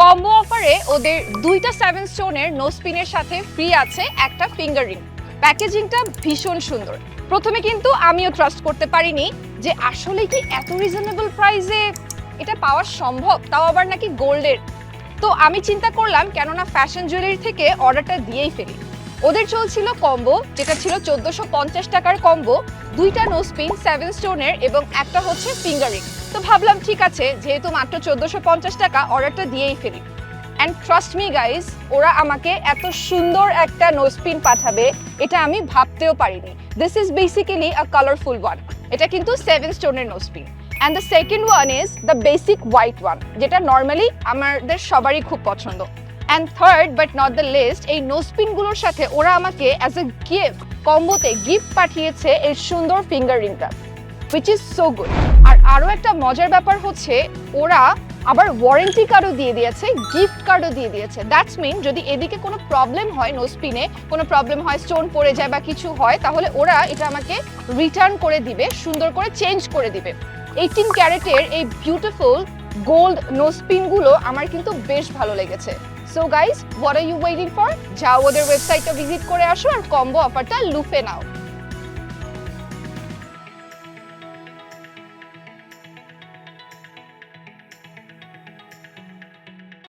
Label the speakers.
Speaker 1: Combo অফারে ওদের দুইটা সেভেন স্টোনের নো স্পিনের সাথে ফ্রি আছে একটা ফিঙ্গার রিং প্যাকেজিংটা ভীষণ সুন্দর। প্রথমে কিন্তু আমিও ট্রাস্ট করতে পারিনি যে আসলে কি এত রিজনেবল প্রাইসে এটা পাওয়া সম্ভব? তাও আবার নাকি গোল্ডের। তো আমি চিন্তা করলাম, কেননা ফ্যাশন জুয়েলারি থেকে অর্ডারটা দিয়েই ফেলি। ওদের চলছিল কম্বো, যেটা ছিল চোদ্দোশো টাকার কম্বো দুইটা নো স্পিন সেভেন স্টোনের এবং একটা হচ্ছে ফিঙ্গারিং তো ভাবলাম ঠিক আছে, যেহেতু মাত্র চোদ্দোশো পঞ্চাশ টাকা অর্ডারটা দিয়েই ফেলি। অ্যান্ড ট্রাস্ট মি গাইজ ওরা আমাকে এত সুন্দর একটা নো স্পিন পাঠাবে, এটা আমি ভাবতেও পারিনি। This is basically a colourful one এটা কিন্তু সেভেন স্টোনের no spin and the second one is the basic white one যেটা নর্মালি আমাদের সবারই খুব পছন্দ। And third but not the least এই নোসপিনগুলোর সাথে ওরা আমাকে অ্যাজ এ গিফট কম্বোতে গিফট পাঠিয়েছে এই সুন্দর ফিঙ্গার রিংটা উইচ ইজ সো গুড আর আরও একটা মজার ব্যাপার হচ্ছে, ওরা আবার ওয়ারেন্টি কার্ডও দিয়ে দিয়েছে গিফট কার্ডও দিয়ে দিয়েছে। দ্যাটস মিন যদি এদিকে কোনো প্রবলেম হয় নোসপিনে কোনো প্রবলেম হয় স্টোন পড়ে যায় বা কিছু হয়, তাহলে ওরা এটা আমাকে রিটার্ন করে দিবে, সুন্দর করে চেঞ্জ করে দিবে। এইটিন ক্যারেটের এই বিউটিফুল গোল্ড নোসপিনগুলো আমার কিন্তু বেশ ভালো লেগেছে। So guys what are you waiting for যাও ওদের ওয়েবসাইটটা ভিজিট করে আসো আর কম্বো অফারটা লুফে নাও।